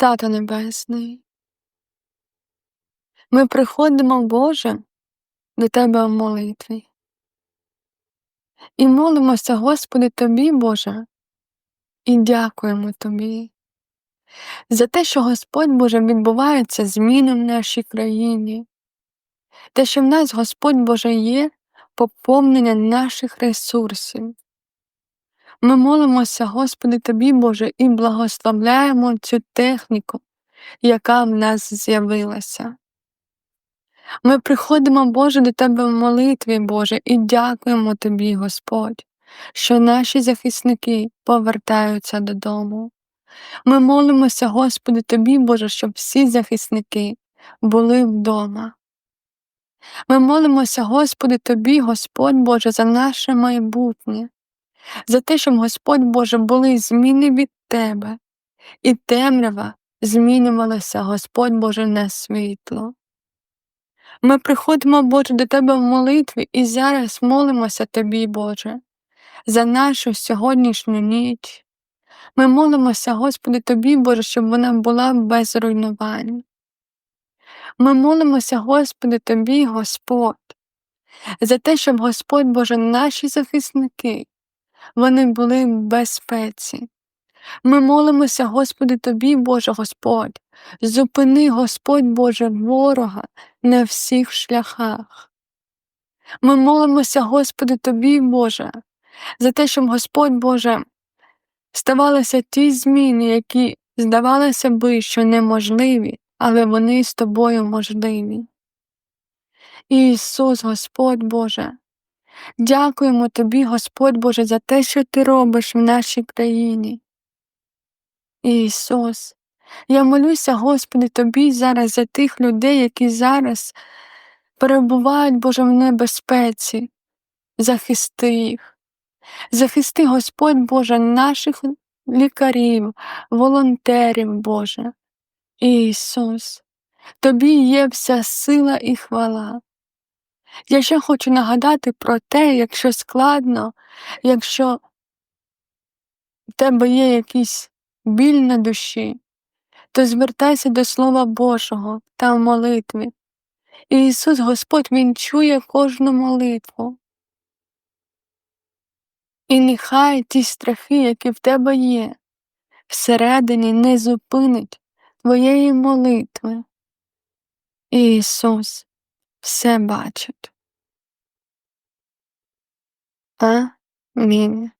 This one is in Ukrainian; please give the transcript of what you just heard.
Тато Небесний, ми приходимо, Боже, до Тебе в молитві. І молимося, Господи, Тобі, Боже, і дякуємо Тобі за те, що Господь Боже відбувається зміни в нашій країні, те, що в нас, Господь Боже, є поповнення наших ресурсів. Ми молимося, Господи, Тобі, Боже, і благословляємо цю техніку, яка в нас з'явилася. Ми приходимо, Боже, до Тебе в молитві, Боже, і дякуємо Тобі, Господь, що наші захисники повертаються додому. Ми молимося, Господи, Тобі, Боже, щоб всі захисники були вдома. Ми молимося, Господи, Тобі, Господь Боже, за наше майбутнє, за те, щоб Господь Боже були зміни від Тебе, і темрява змінювалася, Господь Боже, на світло. Ми приходимо, Боже, до Тебе в молитві і зараз молимося Тобі, Боже, за нашу сьогоднішню ніч. Ми молимося, Господи, Тобі, Боже, щоб вона була без руйнувань. Ми молимося, Господи, Тобі, Господь, за те, щоб Господь Боже, наші захисники, вони були в безпеці. Ми молимося, Господи, Тобі, Боже Господь, зупини, Господь Боже, ворога на всіх шляхах. Ми молимося, Господи, Тобі, Боже, за те, щоб Господь Боже ставалися ті зміни, які здавалося би, що неможливі, але вони з тобою можливі. Ісус, Господь Боже, дякуємо Тобі, Господь Боже, за те, що Ти робиш в нашій країні. Ісус, я молюся, Господи, Тобі зараз за тих людей, які зараз перебувають, Боже, в небезпеці. Захисти їх. Захисти, Господь Боже, наших лікарів, волонтерів, Боже. Ісус, Тобі є вся сила і хвала. Я ще хочу нагадати про те, якщо складно, якщо в тебе є якийсь біль на душі, то звертайся до Слова Божого та в молитві. І Ісус Господь Він чує кожну молитву. І нехай ті страхи, які в тебе є, всередині не зупинить твоєї молитви. Ісус все бачить. Амінь.